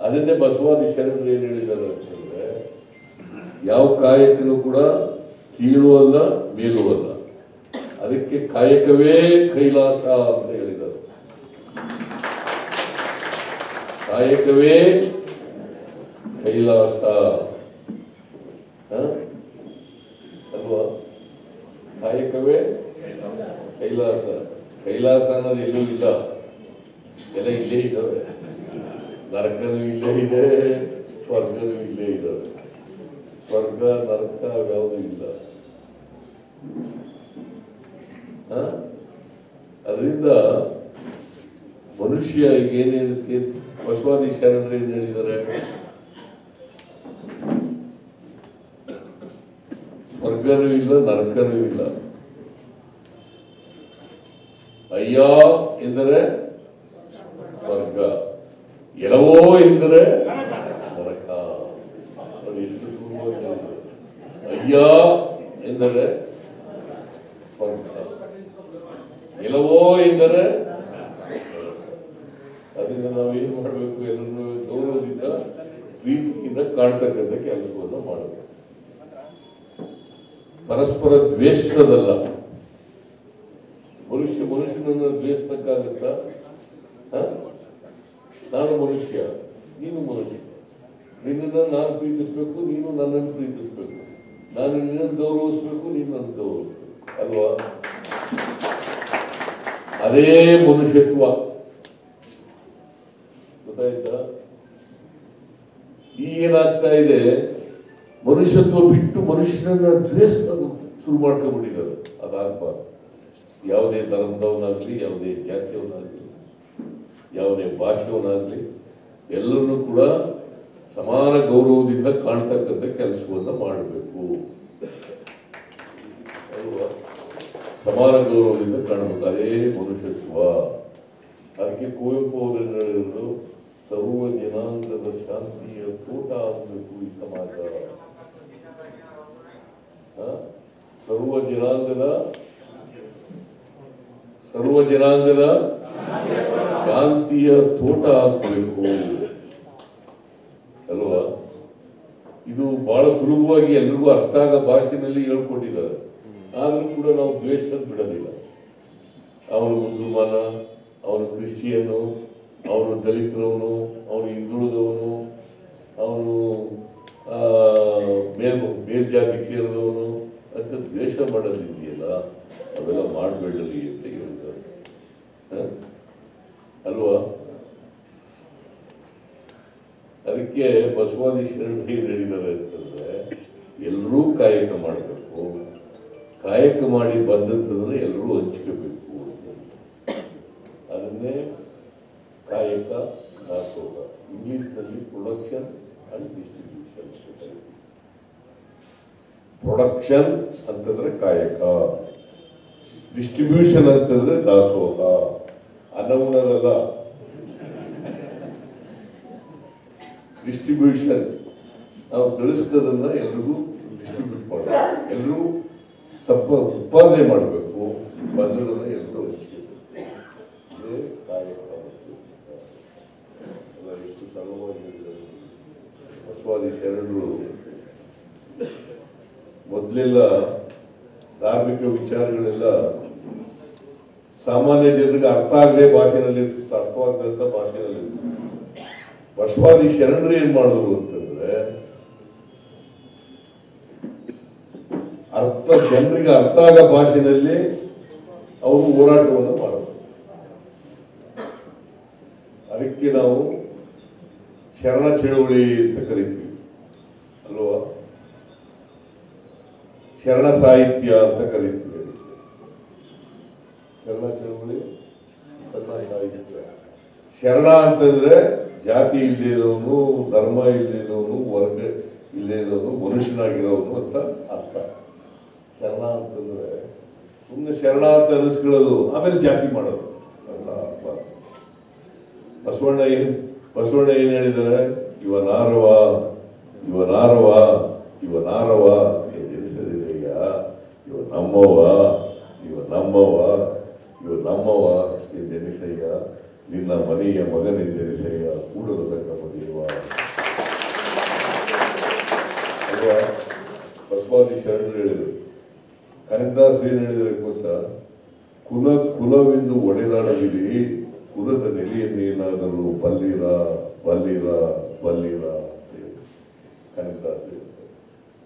ಅದನ್ನೇ ಬಸವಾದಿ ಶರಣರು ಏನು ಹೇಳಿದ್ದಾರೆ ಅಂತಂದ್ರೆ, ಯಾವ ಕಾಯಕನೂ ಕೂಡ ಕೀಳು ಅಲ್ಲ ಅಲ್ಲ ಅದಕ್ಕೆ ಕಾಯಕವೇ ಕೈಲಾಸ ಅಂತ ಹೇಳಿದರು ಕಾಯಕವೇ ಕೈಲಾಸ? ಅಲ್ವಾ? ಕಾಯಕವೇ ಕೈಲಾಸ. ಕೈಲಾಸ ಅನ್ನೋದು ಎಲ್ಲೂ ಇಲ್ಲ. ಎಲ್ಲ ಇಲ್ಲೇ ಇದ್ದಾವೆ. ನರಕನೂ ಇಲ್ಲೇ ಇದೆ, ಸ್ವರ್ಗನೂ ಇಲ್ಲೇ ಇದ್ದಾವೆ ಸ್ವರ್ಗ, ನರಕ, ಯಾವುದೂ ಇಲ್ಲ? ಅದರಿಂದ ಮನುಷ್ಯ ಏನಿರುತ್ತೆ ಬಸವಾದಿ ಶರಣರು ಏನ್ ಹೇಳಿದ್ದಾರೆ? ಸ್ವರ್ಗನೂ ಇಲ್ಲ, ನರಕನೂ ಇಲ್ಲ. ಅಯ್ಯ ಎಂದರೆ ಸ್ವರ್ಗ. ಎಲವೋ ಎಂದರೆ ನರಕ ಎಷ್ಟು ಸುಲಭ ಅಯ್ಯ ಎಂದರೆ ಸ್ವರ್ಗ ಎಲವೋ ಎಂದರೆ ಅದರಿಂದ ನಾವೇನು ಮಾಡಬೇಕು ಎಲ್ಲರೂ ಗೌರವದಿಂದ ಪ್ರೀತಿಯಿಂದ ಕಾಣ್ತಕ್ಕಂಥ ಕೆಲಸವನ್ನು ಮಾಡಬೇಕು. ಪರಸ್ಪರ ದ್ವೇಷದಲ್ಲ. ಮನುಷ್ಯ ಮನುಷ್ಯನನ್ನು ದ್ವೇಷಕ್ಕಾಗತ್ತಾ? ಹ? ನಾನು ಮನುಷ್ಯ, ನೀನು ಮನುಷ್ಯ. ನಿನ್ನನ್ನು ನಾನು ಪ್ರೀತಿಸ್ಬೇಕು, ನೀನು ನನ್ನನ್ನು ಪ್ರೀತಿಸ್ಬೇಕು. ನಾನು ನಿನ್ನನ್ನು ಗೌರವಿಸ್ಬೇಕು, ನೀನು ನನ್ನ ಗೌರವಿಸಬೇಕು. ಅಲ್ವಾ? ಅದೇ ಮನುಷ್ಯತ್ವ. ಗೊತ್ತಾಯ್ತಾ? ಈಗೇನಾಗ್ತಾ ಇದೆ? ಮನುಷ್ಯತ್ವ ಬಿಟ್ಟು ಮನುಷ್ಯನನ್ನ ದ್ವೇಷ ಶುರು ಮಾಡ್ಕೊಂಡ್ಬಿಟ್ಟಿದ್ದಾರೆ ಅದಾಗಬಾರ್ದು. ಯಾವುದೇ ಧರ್ಮದವನಾಗ್ಲಿ, ಯಾವುದೇ ಜಾತಿಯವನಾಗ್ಲಿ. ಯಾವುದೇ ಭಾಷೆಯವನಾಗ್ಲಿ ಎಲ್ಲರನ್ನೂ ಕೂಡ ಸಮಾನ ಗೌರವದಿಂದ ಕಾಣ್ತಕ್ಕಂಥ ಕೆಲಸವನ್ನು ಮಾಡಬೇಕು. ಸಮಾನ ಗೌರವದಿಂದ ಕಾಣಬೇಕು. ಅದೇ ಮನುಷ್ಯತ್ವ. ಅದಕ್ಕೆ ಕುವೆಂಪು ಅವರು ಸರ್ವ ಜನಾಂಗದ ಶಾಂತಿಯ ತೋಟ ಆಗಬೇಕು ಈ ಸಮಾಜ? ಸರ್ವ ಜನಾಂಗದ ಸರ್ವ ಜನಾಂಗದ ಶಾಂತಿಯ ತೋಟ ಆಗಬೇಕು ಅಲ್ವಾ? ಇದು ಬಹಳ ಸುಲಭವಾಗಿ ಎಲ್ರಿಗೂ ಅರ್ಥ ಆದ ಭಾಷೆನಲ್ಲಿ ಹೇಳ್ಕೊಟ್ಟಿದ್ದಾರೆ ಆದ್ರೂ ಕೂಡ ನಾವು ದ್ವೇಷ ಬಿಡೋದಿಲ್ಲ. ಅವನು ಮುಸಲ್ಮಾನ, ಅವನು ಕ್ರಿಶ್ಚಿಯನ್ನು ಅವನು ದಲಿತರವನು, ಅವನು ಹಿಂದುಳಿದವನು, ಅವನು ಮೇಲ್ ಮೇಲ್ಜಾತಿಗೆ ಸೇರಿದವನು. ಅಂತ ದ್ವೇಷ ಮಾಡೋದಿದೆಯಲ್ಲ? ಅವೆಲ್ಲ ಮಾಡಬೇಡಲಿ ಅಂತ ಹೇಳ್ತಾರೆ. ಹ? ಅಲ್ವಾ? ಅದಕ್ಕೆ ಬಸವಾದಿ ಶರಣರು ಏನು ಹೇಳಿದ್ದಾರೆ ಅಂತಂದ್ರೆ, ಎಲ್ಲರೂ ಕಾಯಕ ಮಾಡಬೇಕು. ಕಾಯಕ ಮಾಡಿ ಬಂದಂತಂದ್ರೆ ಎಲ್ಲರೂ ಹಂಚ್ಕೋಬೇಕು ಅದನ್ನೇ ಕಾಯಕ ದಾಸೋಹ ಇಂಗ್ಲಿಷ್ನಲ್ಲಿ ಪ್ರೊಡಕ್ಷನ್ ಅಂಡ್ ಡಿಸ್ಟ್ರಿಬ್ಯೂಷನ್ ಪ್ರೊಡಕ್ಷನ್ ಅಂತಂದ್ರೆ ಕಾಯಕ. ಡಿಸ್ಟ್ರಿಬ್ಯೂಷನ್ ಅಂತಂದ್ರೆ ದಾಸೋಹ ಅನ್ನ ಡಿಸ್ಟ್ರಿಬ್ಯೂಷನ್ ನಾವು ಗಳಿಸಿದದನ್ನ ಎಲ್ರಿಗೂ ಡಿಸ್ಟ್ರಿಬ್ಯೂಟ್ ಮಾಡಬೇಕು ಎಲ್ಲರೂ ಸಂಪ ಉತ್ಪಾದನೆ ಮಾಡಬೇಕು. ಬಂದದನ್ನ ಎಲ್ಲರೂ ಎಲ್ಲ ಎಷ್ಟು. ಬಸವಾದಿ ಶರಣರು. ಮೊದಲೆಲ್ಲ ಧಾರ್ಮಿಕ ವಿಚಾರಗಳೆಲ್ಲ ಸಾಮಾನ್ಯ ಜನರಿಗೆ ಅರ್ಥ ಆಗದೆ ಭಾಷೆನಲ್ಲಿ ಅರ್ಥವಾಗದಂತ ಭಾಷೆನಲ್ಲಿ ಬಸವಾದಿ ಶರಣರು ಏನ್ ಮಾಡಿದ್ರು ಅಂತಂದ್ರೆ, ಅರ್ಥ, ಜನರಿಗೆ ಅರ್ಥ ಆಗ ಭಾಷೆನಲ್ಲಿ ಅವರು ಹೋರಾಟವನ್ನು ಮಾಡೋದು ಅದಕ್ಕೆ ನಾವು ಶರಣ ಚಳುವಳಿ ಅಂತ ಕರಿತೀವಿ, ಅಲ್ವಾ? ಶರಣ ಸಾಹಿತ್ಯ ಅಂತ ಕರಿತೀವಿ. ಶರಣ ಶರಣ ಅಂತಂದ್ರೆ ಜಾತಿ ಇಲ್ಲದವನು ಧರ್ಮ ಇಲ್ಲದವನು ವರ್ಗ ಇಲ್ಲದವನು ಮನುಷ್ಯನಾಗಿರೋನು ಅಂತ ಅರ್ಥ. ಶರಣ ಅಂತಂದ್ರೆ ಸುಮ್ಮನೆ ಶರಣ ಅಂತ ಅನಿಸ್ಕೊಳ್ಳೋದು, ಆಮೇಲೆ ಜಾತಿ ಮಾಡೋದು. ಬಸವಣ್ಣ ಏನ್ ಬಸವಣ್ಣ ಏನ್ ಹೇಳಿದ್ದಾರೆ? ಇವನಾರವ ಇವನಾರವ ಇವನಾರವ ಎದುರಿಸದಿರಯ್ಯ ಇವ ನಮ್ಮವ ಇವ ನಮ್ಮವ. ಇವರು ನಮ್ಮವ ಎಂದೆನಿಸಯ್ಯ ನಿನ್ನ ಮನೆಯ ಮಗನೆಂದೆನಿಸಯ್ಯ ಕೂಡಲ ಸಂಗಮ ದೇವ ಬಸವಾದಿ ಶರಣರು ಹೇಳಿದರು. ಕನಕದಾಸ್ ಏನು ಹೇಳಿದರೆ ಗೊತ್ತಾ? ಕುಲ ಕುಲವೆಂದು ಒಡೆದಾಡದಿರಿ, ಕುಲದ ನೆಲೆಯನ್ನು ಏನಾದರೂ ಬಲ್ಲಿರ ಬಲ್ಲಿರ ಬಲ್ಲಿರ.